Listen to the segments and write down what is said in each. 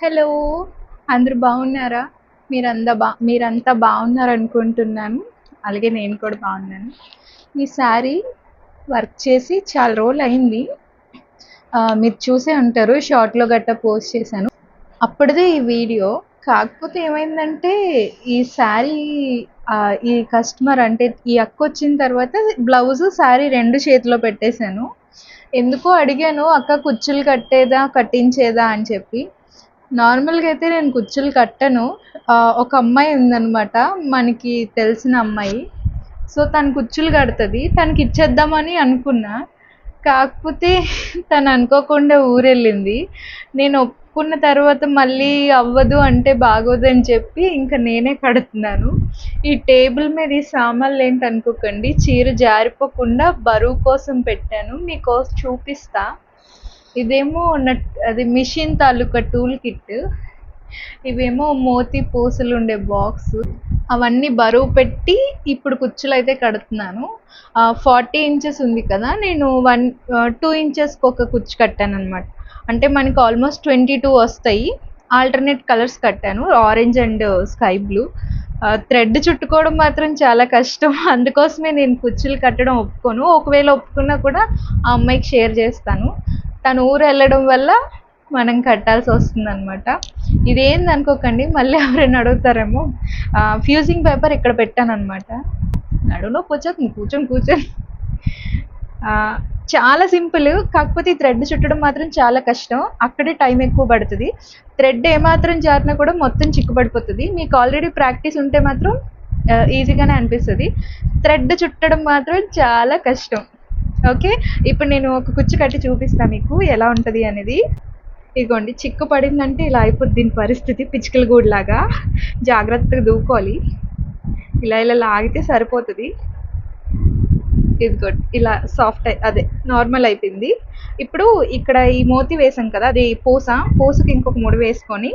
Hello. అందరూ బాగున్నారా? మీరంతా బా మీరంతా బాగున్నారు అనుకుంటున్నాను అలాగే నేను కూడా బాగున్నాను. ఈ శారీ వర్క్ చేసి చాలా రోజులు అయింది మీరు చూసే ఉంటారు షార్ట్లో గట్టా పోస్ట్ చేశాను. అప్పటిదే ఈ వీడియో. కాకపోతే ఏమైందంటే ఈ శారీ ఈ కస్టమర్ అంటే ఈ అక్క వచ్చిన తర్వాత బ్లౌజ్ శారీ రెండు చేతిలో పెట్టేశాను. ఎందుకో అడిగాను అక్క కుచ్చులు కట్టేదా కట్టించేదా? అని చెప్పి. నార్మల్గా అయితే నేను కుచ్చులు కట్టను. ఒక అమ్మాయి ఉందనమాట మనకి తెలిసిన అమ్మాయి. సో తను కుచ్చులు కడుతుంది. తనకి ఇచ్చేద్దామని అనుకున్నా. కాకపోతే తను అనుకోకుండా ఊరెళ్ళింది. నేను ఒప్పుకున్న తర్వాత మళ్ళీ అవ్వదు అంటే బాగోదని చెప్పి ఇంకా నేనే కడుతున్నాను. ఈ టేబుల్ మీద ఈ సామాన్లు ఏంటి అనుకోకండి. చీర జారిపోకుండా బరువు కోసం పెట్టాను. మీకోసం చూపిస్తా. ఇదేమో నట్ అది మిషన్ తాలూకా టూల్ కిట్. ఇవేమో మోతి పూసలు ఉండే బాక్స్. అవన్నీ బరువు పెట్టి ఇప్పుడు కుచ్చులు అయితే కడుతున్నాను ఫార్టీ ఇంచెస్ ఉంది కదా నేను వన్ టూ ఇంచెస్కి ఒక కుచ్చు కట్టాను అనమాట అంటే మనకి ఆల్మోస్ట్ ట్వంటీ టూ వస్తాయి. ఆల్టర్నేట్ కలర్స్ కట్టాను orange and sky blue. Thread చుట్టుకోవడం మాత్రం చాలా కష్టం. అందుకోసమే నేను కుచ్చులు కట్టడం ఒప్పుకోను. ఒకవేళ ఒప్పుకున్నా కూడా ఆ అమ్మాయికి షేర్ చేస్తాను. తను ఊరు వెళ్ళడం వల్ల మనం కట్టాల్సి వస్తుంది అనమాట ఇదేంది అనుకోకండి మళ్ళీ ఎవరైనా అడుగుతారేమో. ఫ్యూజింగ్ పేపర్ ఇక్కడ పెట్టాను అనమాట నడులో కూర్చోతుంది కూర్చొని కూర్చొని. చాలా సింపుల్ కాకపోతే ఈ థ్రెడ్ చుట్టడం మాత్రం చాలా కష్టం. అక్కడే టైం ఎక్కువ పడుతుంది. థ్రెడ్ ఏమాత్రం జారినా కూడా మొత్తం చిక్కుపడిపోతుంది మీకు ఆల్రెడీ ప్రాక్టీస్ ఉంటే మాత్రం ఈజీగానే అనిపిస్తుంది. థ్రెడ్ చుట్టడం మాత్రం చాలా కష్టం. ఓకే? ఇప్పుడు నేను ఒక కుచ్చు కట్టి చూపిస్తాను మీకు ఎలా ఉంటుంది అనేది. ఇదిగోండి చిక్కు పడిందంటే ఇలా అయిపోద్ది దీని పరిస్థితి పిచ్చుకల గూడులాగా. జాగ్రత్తగా దూకోవాలి. ఇలా ఇలా లాగితే సరిపోతుంది. ఇదిగోండి ఇలా సాఫ్ట్ అదే నార్మల్ అయిపోయింది. ఇప్పుడు ఇక్కడ ఈ మోతి వేసాం కదా అది పూస. పూసకి ఇంకొక ముడి వేసుకొని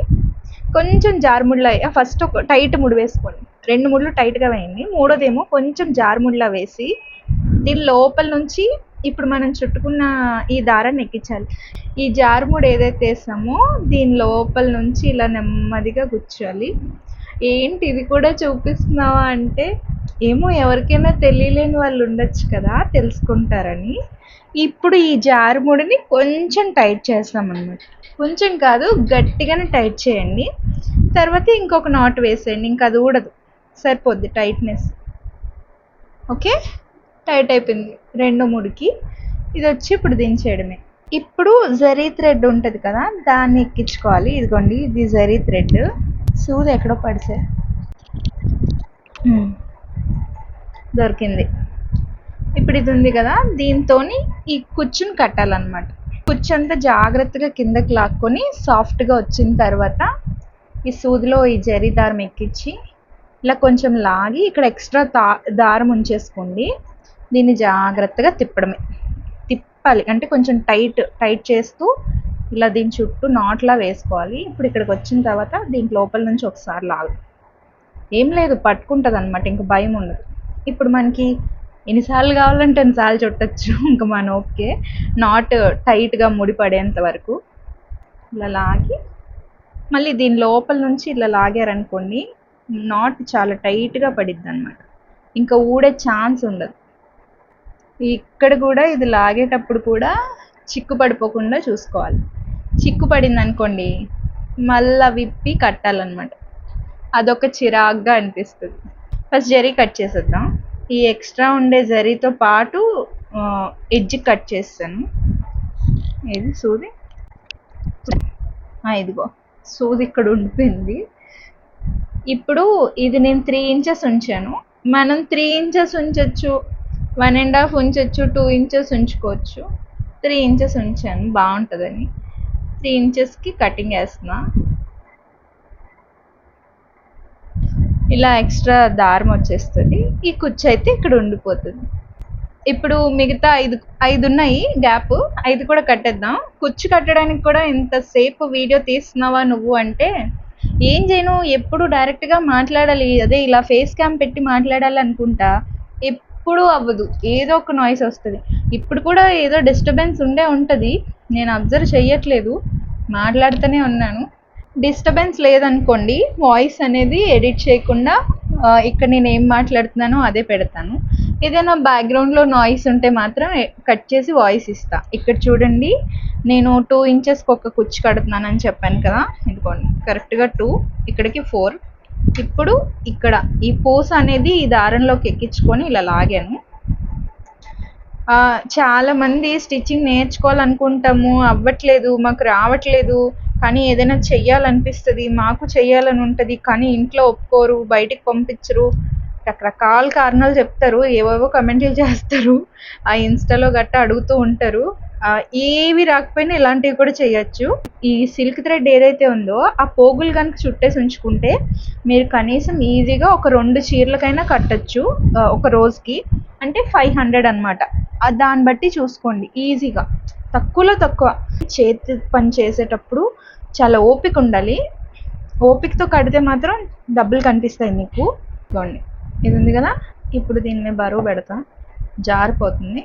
కొంచెం జారుముళ్ళ ఫస్ట్ ఒక టైట్ ముడి వేసుకోండి. రెండు ముళ్ళు టైట్గా వేయండి. మూడోదేమో కొంచెం జారుముళ్ళ వేసి దీని లోపల నుంచి ఇప్పుడు మనం చుట్టుకున్న ఈ దారాన్ని ఎక్కించాలి. ఈ జారుముడు ఏదైతే వేసామో దీని లోపల నుంచి ఇలా నెమ్మదిగా గుచ్చాలి. ఏంటి ఇది కూడా చూపిస్తున్నావా అంటే ఏమో ఎవరికైనా తెలియలేని వాళ్ళు ఉండొచ్చు కదా తెలుసుకుంటారని. ఇప్పుడు ఈ జారుముడిని కొంచెం టైట్ చేస్తాం అన్నమాట కొంచెం కాదు గట్టిగానే టైట్ చేయండి. తర్వాత ఇంకొక నాట్ వేసేయండి ఇంకా అది ఊడదు. సరిపోద్ది టైట్నెస్. ఓకే? టైట్ అయిపోయింది రెండు ముడికి. ఇది వచ్చి ఇప్పుడు దించేయడమే. ఇప్పుడు జరీ థ్రెడ్ ఉంటుంది కదా దాన్ని ఎక్కించుకోవాలి. ఇదిగోండి ఇది జరీ థ్రెడ్. సూది ఎక్కడో పడిసే. దొరికింది. ఇప్పుడు ఇది ఉంది కదా దీంతో ఈ కుచ్చుని కట్టాలన్నమాట. కుచ్చు అంతా జాగ్రత్తగా కిందకి లాక్కొని సాఫ్ట్గా వచ్చిన తర్వాత ఈ సూదిలో ఈ జరీ దారం ఎక్కించి ఇలా కొంచెం లాగి ఇక్కడ ఎక్స్ట్రా దా దారం ఉంచేసుకోండి. దీన్ని జాగ్రత్తగా తిప్పడమే. తిప్పాలి. అంటే కొంచెం టైట్ టైట్ చేస్తూ ఇలా దీని చుట్టూ నాట్లా వేసుకోవాలి. ఇప్పుడు ఇక్కడికి వచ్చిన తర్వాత దీని లోపల నుంచి ఒకసారి లాగు ఏం లేదు పట్టుకుంటుంది అనమాట ఇంక భయం ఉండదు. ఇప్పుడు మనకి ఎన్నిసార్లు కావాలంటే ఎన్నిసార్లు చుట్టచ్చు. ఇంకా మన ఓకే నాట్ టైట్గా ముడిపడేంత వరకు ఇలా లాగి మళ్ళీ దీని లోపల నుంచి ఇలా లాగారనుకోండి నాట్ చాలా టైట్గా పడిద్ది అనమాట ఇంకా ఊడే ఛాన్స్ ఉండదు. ఇక్కడ కూడా ఇది లాగేటప్పుడు కూడా చిక్కు పడిపోకుండా చూసుకోవాలి. చిక్కు పడింది అనుకోండి మళ్ళా విప్పి కట్టాలన్నమాట. అదొక చిరాగ్గా అనిపిస్తుంది. ఫస్ట్ జరీ కట్ చేసేద్దాం. ఈ ఎక్స్ట్రా ఉండే జరీతో పాటు ఎడ్జ్ కట్ చేస్తాను. ఇది సూది? ఇదిగో. సూది ఇక్కడ ఉండిపోయింది. ఇప్పుడు ఇది నేను త్రీ ఇంచెస్ ఉంచాను. మనం త్రీ ఇంచెస్ ఉంచవచ్చు వన్ అండ్ హాఫ్ ఉంచవచ్చు టూ ఇంచెస్ ఉంచుకోవచ్చు. త్రీ ఇంచెస్ ఉంచాను బాగుంటుందని. త్రీ ఇంచెస్కి కటింగ్ వేస్తున్నా. ఇలా ఎక్స్ట్రా దారం వచ్చేస్తుంది. ఈ కుచ్చు అయితే ఇక్కడ ఉండిపోతుంది. ఇప్పుడు మిగతా ఐదు ఐదు ఉన్నాయి గ్యాప్. ఐదు కూడా కట్టేద్దాం. కుచ్చు కట్టడానికి కూడా ఇంతసేపు వీడియో తీస్తున్నావా నువ్వు అంటే ఏం చేయను? ఎప్పుడు డైరెక్ట్గా మాట్లాడాలి. అదే ఇలా ఫేస్ క్యామ్ పెట్టి మాట్లాడాలి అనుకుంటా ఎప్పుడూ అవ్వదు. ఏదో ఒక నాయిస్ వస్తుంది. ఇప్పుడు కూడా ఏదో డిస్టర్బెన్స్ ఉండే ఉంటుంది. నేను అబ్జర్వ్ చెయ్యట్లేదు. మాట్లాడుతూనే ఉన్నాను. డిస్టర్బెన్స్ లేదనుకోండి వాయిస్ అనేది ఎడిట్ చేయకుండా ఇక్కడ నేను ఏం మాట్లాడుతున్నానో అదే పెడతాను. ఏదైనా బ్యాక్గ్రౌండ్లో నాయిస్ ఉంటే మాత్రం కట్ చేసి వాయిస్ ఇస్తా. ఇక్కడ చూడండి నేను టూ ఇంచెస్కి ఒక కుచ్చు కడుతున్నానని చెప్పాను కదా. ఇదిగోండి. కరెక్ట్గా టూ ఇక్కడికి ఫోర్ ఇప్పుడు ఇక్కడ ఈ పూస అనేది ఈ దారంలోకి ఎక్కించుకొని ఇలా లాగాను. ఆ, చాలా మంది స్టిచ్చింగ్ నేర్చుకోవాలనుకుంటాము అవ్వట్లేదు మాకు రావట్లేదు కానీ ఏదైనా చెయ్యాలనిపిస్తుంది మాకు చెయ్యాలని ఉంటుంది కానీ ఇంట్లో ఒప్పుకోరు బయటికి పంపించరు. రకరకాల కారణాలు చెప్తారు ఏవేవో కమెంట్లు చేస్తారు ఆ ఇన్స్టాలో గట్టా అడుగుతూ ఉంటారు. ఏవి రాకపోయినా ఇలాంటివి కూడా చేయొచ్చు. ఈ సిల్క్ థ్రెడ్ ఏదైతే ఉందో ఆ పోగులు కనుక చుట్టేసి ఉంచుకుంటే మీరు కనీసం ఈజీగా ఒక రెండు చీరలకైనా కట్టచ్చు ఒక రోజుకి. అంటే ఫైవ్ హండ్రెడ్ అనమాట దాన్ని బట్టి చూసుకోండి ఈజీగా. తక్కువలో తక్కువ. చేతి పని చేసేటప్పుడు చాలా ఓపిక ఉండాలి. ఓపికతో కడితే మాత్రం డబ్బులు కనిపిస్తాయి మీకు. ఇదిగోండి. ఇది ఉంది కదా? ఇప్పుడు దీని మీద బరువు పెడతా. జారిపోతుంది.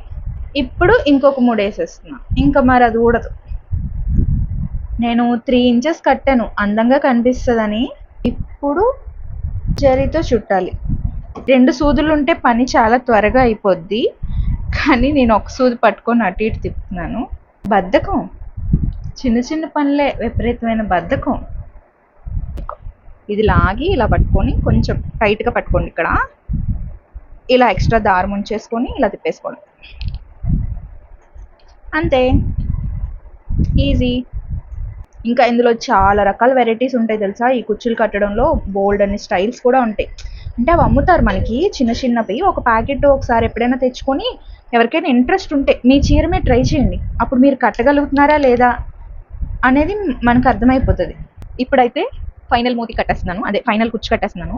ఇప్పుడు ఇంకొక మూడు వేసేస్తున్నా ఇంకా మరి అది ఊడదు. నేను త్రీ ఇంచెస్ కట్టాను. అందంగా కనిపిస్తుందని ఇప్పుడు జరీతో చుట్టాలి. రెండు సూదులు ఉంటే పని చాలా త్వరగా అయిపోద్ది. కానీ నేను ఒక సూది పట్టుకొని అటు ఇటు తిప్పుతున్నాను. బద్ధకం. చిన్న చిన్న పనులే విపరీతమైన బద్ధకం. ఇది లాగి ఇలా పట్టుకొని కొంచెం టైట్గా పట్టుకోండి ఇక్కడ. ఇలా ఎక్స్ట్రా దారం ఉంచేసుకొని ఇలా తిప్పేసుకోండి. అంతే. ఈజీ ఇంకా ఇందులో చాలా రకాల వెరైటీస్ ఉంటాయి తెలుసా? ఈ కుర్చీలు కట్టడంలో బోల్డ్ అనే స్టైల్స్ కూడా ఉంటాయి. అంటే అవి అమ్ముతారు మనకి చిన్న చిన్నవి. ఒక ప్యాకెట్ ఒకసారి ఎప్పుడైనా తెచ్చుకొని ఎవరికైనా ఇంట్రెస్ట్ ఉంటే మీ చీర మీరు ట్రై చేయండి. అప్పుడు మీరు కట్టగలుగుతున్నారా లేదా అనేది మనకు అర్థమైపోతుంది. ఇప్పుడైతే ఫైనల్ మూతి కట్టేస్తున్నాను. అదే ఫైనల్ కుర్చీ కట్టేస్తున్నాను.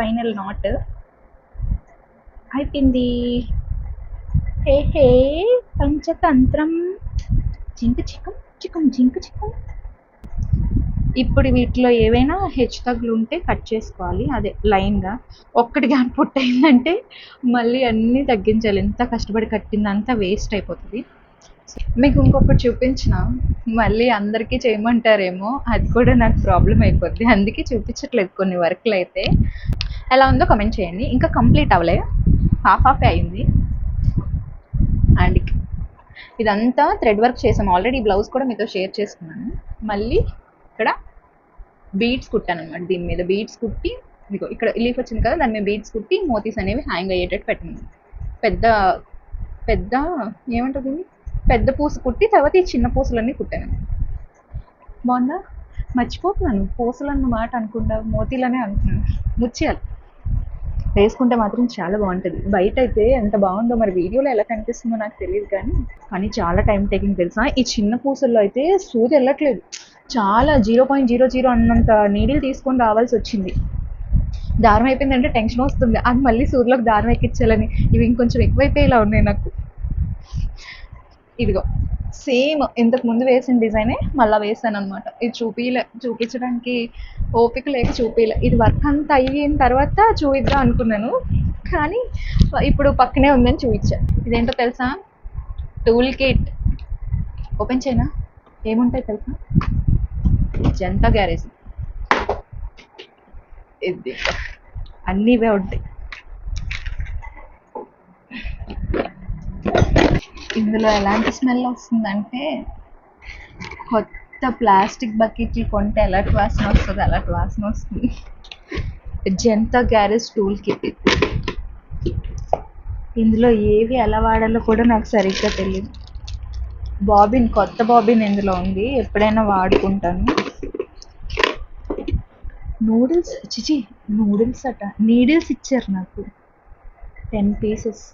ఫైనల్ నాట్ అయిపోయింది హే హే పంచతంత్రం. జింక చిక్కం చిక్కం జింక చిక్కం ఇప్పుడు వీటిలో ఏవైనా హెచ్చు తగ్గులు ఉంటే కట్ చేసుకోవాలి. అదే లైన్గా ఒక్కటి గ్యాప్ పుట్టయిందంటే మళ్ళీ అన్నీ తగ్గించాలి. ఎంత కష్టపడి కట్టిందంతా వేస్ట్ అయిపోతుంది. మీకు ఇంకొకటి చూపించిన. మళ్ళీ అందరికీ చేయమంటారేమో. అది కూడా నాకు ప్రాబ్లం అయిపోద్ది. అందుకే చూపించట్లేదు కొన్ని వర్క్లు అయితే. ఎలా ఉందో కమెంట్ చేయండి. ఇంకా కంప్లీట్ అవ్వలే. హాఫ్ హాఫే అయింది. అండ్ ఇదంతా థ్రెడ్ వర్క్ చేసాం. ఆల్రెడీ బ్లౌజ్ కూడా మీతో షేర్ చేసుకున్నాను. మళ్ళీ ఇక్కడ బీడ్స్ కుట్టాను అనమాట దీని మీద బీడ్స్ కుట్టి మీకు ఇక్కడ లీఫ్ వచ్చింది కదా దాని మీద బీడ్స్ కుట్టి మోతీస్ అనేవి హ్యాంగ్ అయ్యేటట్టు పెట్టాను. పెద్ద పెద్ద ఏమంటుంది పెద్ద పూస కుట్టి తర్వాత ఈ చిన్న పూసలన్నీ కుట్టాను. బాగుందా? మర్చిపోతున్నాను. పూసలు అన్నమాట అనుకుంటా మోతీలనే అనుకున్నాను ముచ్చేయాలి వేసుకుంటే మాత్రం చాలా బాగుంటుంది. బయట అయితే ఎంత బాగుందో మరి వీడియోలో ఎలా కనిపిస్తుందో నాకు తెలియదు కానీ కానీ చాలా టైం టేకింగ్ తెలుసా? ఈ చిన్న పూసల్లో అయితే సూది వెళ్ళట్లేదు. చాలా జీరో పాయింట్ జీరో జీరో అన్నంత నీడిల్ తీసుకొని రావాల్సి వచ్చింది. దారం అయిపోయిందంటే టెన్షన్ వస్తుంది. అది మళ్ళీ సూర్యులకు దారం ఎక్కించాలని ఇవి ఇంకొంచెం ఎక్కువైపోయేలా ఉన్నాయి నాకు. ఇదిగో. సేమ్ ఇంతకు ముందు వేసిన డిజైనే మళ్ళీ వేసాను అనమాట ఇది చూపిలే చూపించడానికి ఓపిక లేక చూపిలే. ఇది వర్క్ అంతా అయిన తర్వాత చూపిద్దాం అనుకున్నాను. కానీ ఇప్పుడు పక్కనే ఉందని చూపించా ఇదేంటో తెలుసా? టూల్ కిట్ ఓపెన్ చేయనా? ఏముంటాయి తెలుసా? జంత గ్యారేజ్. ఇది. అన్నీ ఇవే ఉంటాయి. ఇందులో ఎలాంటి స్మెల్ వస్తుందంటే కొత్త ప్లాస్టిక్ బకెట్లు కొంటే ఎలాంటి వాసన వస్తుంది అలాంటి వాసన వస్తుంది. Janatha Garage tool kit. ఇందులో ఏవి ఎలా వాడాలో కూడా నాకు సరిగ్గా తెలియదు బాబిన్ కొత్త బాబిన్ ఇందులో ఉంది ఎప్పుడైనా వాడుకుంటాను. నూడిల్స్ చిచి నూడిల్స్ అట నీడిల్స్ ఇచ్చారు నాకు. Ten pieces.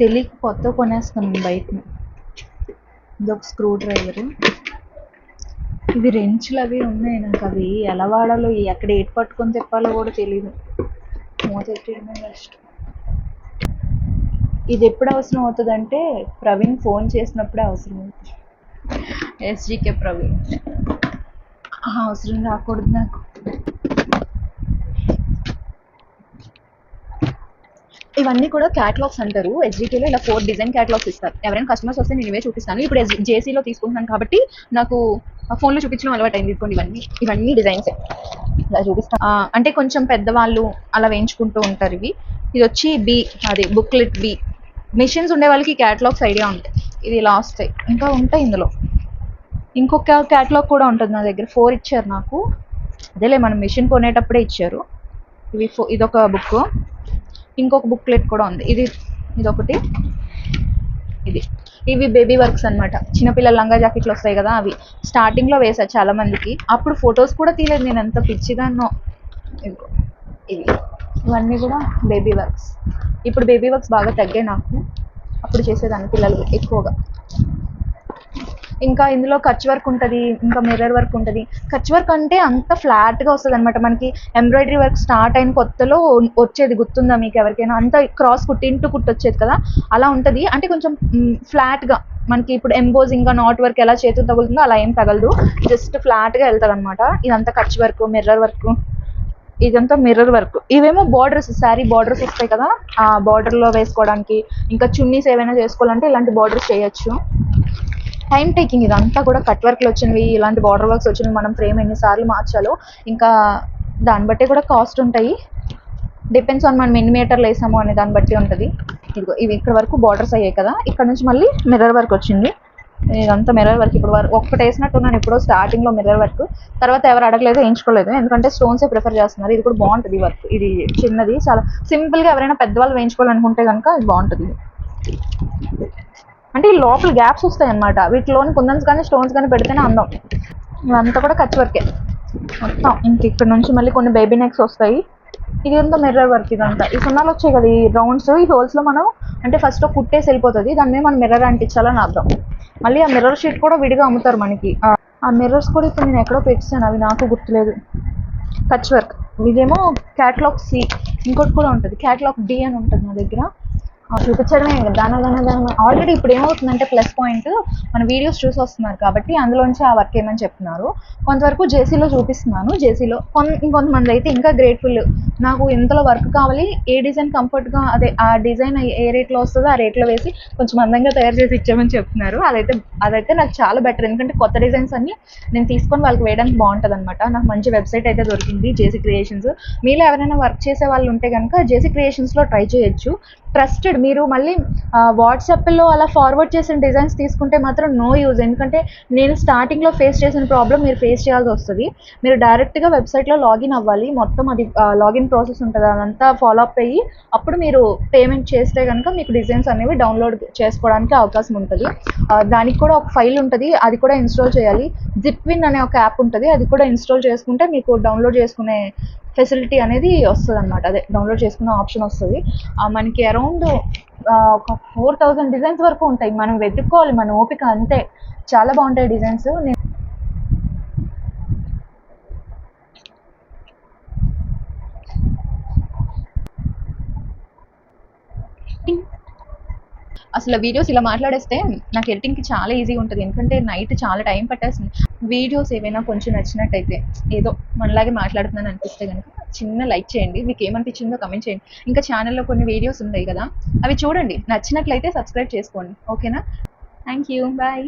తెలియక కొత్త కొనేస్తాను బయట ఇదొక స్క్రూ డ్రైవర్. ఇవి రెంచులు అవి ఉన్నాయి. నాకు అవి ఎలా వాడాలో ఎక్కడ ఏటు పట్టుకొని తిప్పాలో కూడా తెలియదు మూతెట్టడమే కష్టం. ఇది ఎప్పుడు అవసరం అవుతుంది అంటే ప్రవీణ్ ఫోన్ చేసినప్పుడే అవసరం అవుతుంది. ఎస్జీకే ప్రవీణ్. అవసరం రాకూడదు నాకు. ఇవన్నీ కూడా క్యాటలాగ్స్ అంటారు. హెచ్డిటీలో ఇలా ఫోర్ డిజైన్ క్యాటలాగ్స్ ఇస్తారు. ఎవరైనా కస్టమర్స్ వస్తే నేను ఇవే చూపిస్తాను. ఇప్పుడు జేసీలో తీసుకుంటున్నాను కాబట్టి నాకు ఫోన్లో చూపించడం అలవాటు అయింది ఇదిగోండి ఇవన్నీ ఇవన్నీ డిజైన్స్ ఇలా చూపిస్తాను అంటే కొంచెం పెద్దవాళ్ళు అలా వేయించుకుంటూ ఉంటారు ఇవి. ఇది వచ్చి బి అది బుక్లెట్ బి మిషన్స్ ఉండే వాళ్ళకి క్యాటలాగ్స్ ఐడియా ఉంటాయి. ఇది ఇలా వస్తాయి ఇంకా ఉంటాయి ఇందులో. ఇంకొక క్యాటలాగ్ కూడా ఉంటుంది నా దగ్గర. ఫోర్ ఇచ్చారు నాకు. అదేలే మనం మిషన్ కొనేటప్పుడే ఇచ్చారు. ఇవి ఫో ఇదొక బుక్ ఇంకొక బుక్లెట్ కూడా ఉంది. ఇది ఇదొకటి. ఇది. ఇవి బేబీ వర్క్స్ అన్నమాట. చిన్నపిల్లల లంగా జాకెట్లు వస్తాయి కదా అవి. స్టార్టింగ్లో వేసా చాలా మందికి. అప్పుడు ఫొటోస్ కూడా తీయలేదు నేను. ఎంత పిచ్చిదాన్నో. ఇదిగో. ఇవి. ఇవన్నీ కూడా బేబీ వర్క్స్. ఇప్పుడు బేబీ వర్క్స్ బాగా తగ్గాయి నాకు. అప్పుడు చేసేదాన్ని పిల్లలు ఎక్కువగా. ఇంకా ఇందులో కచ్ వర్క్ ఉంటుంది ఇంకా మిర్రర్ వర్క్ ఉంటుంది. కచ్ వర్క్ అంటే అంత ఫ్లాట్గా వస్తుంది అనమాట మనకి ఎంబ్రాయిడరీ వర్క్ స్టార్ట్ అయిన కొత్తలో వచ్చేది గుర్తుందా మీకు ఎవరికైనా? అంత క్రాస్ కుట్టి ఇంటూ కుట్టి వచ్చేది కదా? అలా ఉంటుంది. అంటే కొంచెం ఫ్లాట్గా మనకి ఇప్పుడు ఎంబోజింగ్ నాట్ వర్క్ ఎలా చేతులు తగులుతుందో అలా ఏం తగలదు. జస్ట్ ఫ్లాట్గా వెళ్తుంది అనమాట ఇదంతా కచ్ వర్క్ మిర్రర్ వర్క్ ఇదంతా మిర్రర్ వర్క్ ఇవేమో బార్డర్స్ శారీ బార్డర్స్ వస్తాయి కదా? ఆ బార్డర్లో వేసుకోవడానికి. ఇంకా చున్నీస్ ఏవైనా చేసుకోవాలంటే ఇలాంటి బార్డర్స్ చేయొచ్చు. టైం టేకింగ్ ఇదంతా కూడా కట్ వర్క్లు వచ్చినవి ఇలాంటి బార్డర్ వర్క్స్ వచ్చినవి మనం ఫ్రేమ్ ఎన్నిసార్లు మార్చాలో ఇంకా దాన్ని బట్టి కూడా కాస్ట్ ఉంటాయి. డిపెండ్స్ ఆన్ మనం ఎన్ని మీటర్లు వేసాము అనే దాన్ని బట్టి ఉంటుంది. ఇదిగో ఇవి ఇక్కడ వరకు బార్డర్స్ అయ్యాయి కదా. ఇక్కడ నుంచి మళ్ళీ మిర్రర్ వర్క్ వచ్చింది. ఇదంతా మిర్రర్ వర్క్ ఇప్పుడు వరకు ఒక్కటి వేసినట్టున్నాను ఇప్పుడు స్టార్టింగ్లో మిర్రర్ వర్క్ తర్వాత ఎవరు అడగలేదు వేయించుకోలేదు ఎందుకంటే స్టోన్సే ప్రిఫర్ చేస్తున్నారు. ఇది కూడా బాగుంటుంది వర్క్ ఇది చిన్నది చాలా సింపుల్గా ఎవరైనా పెద్దవాళ్ళు వేయించుకోవాలనుకుంటే కనుక ఇది బాగుంటుంది. అంటే ఈ లోపల గ్యాప్స్ వస్తాయి అన్నమాట వీటిలోని కుందన్స్ కానీ స్టోన్స్ కానీ పెడితేనే అందం. ఇవంతా కూడా కచ్ వర్కే మొత్తం. ఇంక ఇక్కడ నుంచి మళ్ళీ కొన్ని బేబీ నెక్స్ వస్తాయి. ఇది అంతా మిర్రర్ వర్క్ ఇదంతా. ఈ సున్నాలు వచ్చాయి కదా ఈ రౌండ్స్ ఈ హోల్స్లో మనం అంటే ఫస్ట్ కుట్టేసి వెళ్ళిపోతుంది. దాని మీద మనం మిర్రర్ అంటించాలని అర్థం. మళ్ళీ ఆ మిర్రర్ షీట్ కూడా విడిగా అమ్ముతారు మనకి. ఆ- మిర్రర్స్ కూడా ఇప్పుడు నేను ఎక్కడో పెట్టాను అవి నాకు గుర్తులేదు. కచ్ వర్క్ ఇదేమో క్యాట్లాగ్ సి ఇంకోటి కూడా ఉంటుంది. క్యాట్లాగ్ డి అని ఉంటుంది నా దగ్గర. చూపించడమే దాని దాని దాని ఆల్రెడీ ఇప్పుడు ఏమవుతుందంటే ప్లస్ పాయింట్ మన వీడియోస్ చూసి వస్తున్నారు కాబట్టి అందులోంచి ఆ వర్క్ ఏమని చెప్తున్నారు. కొంతవరకు జేసీలో చూపిస్తున్నాను. జేసీలో కొన్ ఇంకొంతమంది అయితే ఇంకా గ్రేట్ఫుల్ నాకు ఇంతలో వర్క్ కావాలి. ఏ డిజైన్ కంఫర్ట్గా అదే ఆ డిజైన్ ఏ రేట్లో వస్తుందో ఆ రేట్లో వేసి కొంచెం అందంగా తయారు చేసి ఇచ్చామని చెప్తున్నారు. అదైతే అదైతే నాకు చాలా బెటర్ ఎందుకంటే కొత్త డిజైన్స్ అన్ని నేను తీసుకొని వాళ్ళకి వేయడానికి బాగుంటుంది అనమాట నాకు మంచి వెబ్సైట్ అయితే దొరికింది జేసీ క్రియేషన్స్ మీలో ఎవరైనా వర్క్ చేసే వాళ్ళు ఉంటే కనుక జేసీ క్రియేషన్స్లో ట్రై చేయొచ్చు. ట్రస్టెడ్ మీరు మళ్ళీ వాట్సాప్లో అలా ఫార్వర్డ్ చేసిన డిజైన్స్ తీసుకుంటే మాత్రం నో యూజ్ ఎందుకంటే నేను స్టార్టింగ్లో ఫేస్ చేసిన ప్రాబ్లం మీరు ఫేస్ చేయాల్సి వస్తుంది. మీరు డైరెక్ట్గా వెబ్సైట్లో లాగిన్ అవ్వాలి. మొత్తం అది లాగిన్ ప్రాసెస్ ఉంటుంది. అదంతా ఫాలో అప్ అయ్యి అప్పుడు మీరు పేమెంట్ చేస్తే కనుక మీకు డిజైన్స్ అనేవి డౌన్లోడ్ చేసుకోవడానికి అవకాశం ఉంటుంది. దానికి కూడా ఒక ఫైల్ ఉంటుంది. అది కూడా ఇన్స్టాల్ చేయాలి. జిప్విన్ అనే ఒక యాప్ ఉంటుంది. అది కూడా ఇన్స్టాల్ చేసుకుంటే మీకు డౌన్లోడ్ చేసుకునే ఫెసిలిటీ అనేది వస్తుంది అనమాట అదే డౌన్లోడ్ చేసుకునే ఆప్షన్ వస్తుంది. ఆ, మనకి అరౌండ్ ఒక ఫోర్ థౌజండ్ డిజైన్స్ వరకు ఉంటాయి. మనం వెతుక్కోవాలి మన ఓపిక అంతే. చాలా బాగుంటాయి డిజైన్స్ నేను అసలు వీడియోస్ ఇలా మాట్లాడేస్తే నాకు ఎడిటింగ్కి చాలా ఈజీగా ఉంటుంది. ఎందుకంటే నైట్ చాలా టైం పట్టేస్తుంది. వీడియోస్ ఏవైనా కొంచెం నచ్చినట్టయితే ఏదో మనలాగే మాట్లాడుతున్నాను అనిపిస్తే కనుక చిన్న లైక్ చేయండి. మీకు ఏమనిపించిందో కమెంట్ చేయండి. ఇంకా ఛానల్లో కొన్ని వీడియోస్ ఉన్నాయి కదా అవి చూడండి. నచ్చినట్లయితే సబ్స్క్రైబ్ చేసుకోండి. ఓకేనా? Thank you bye.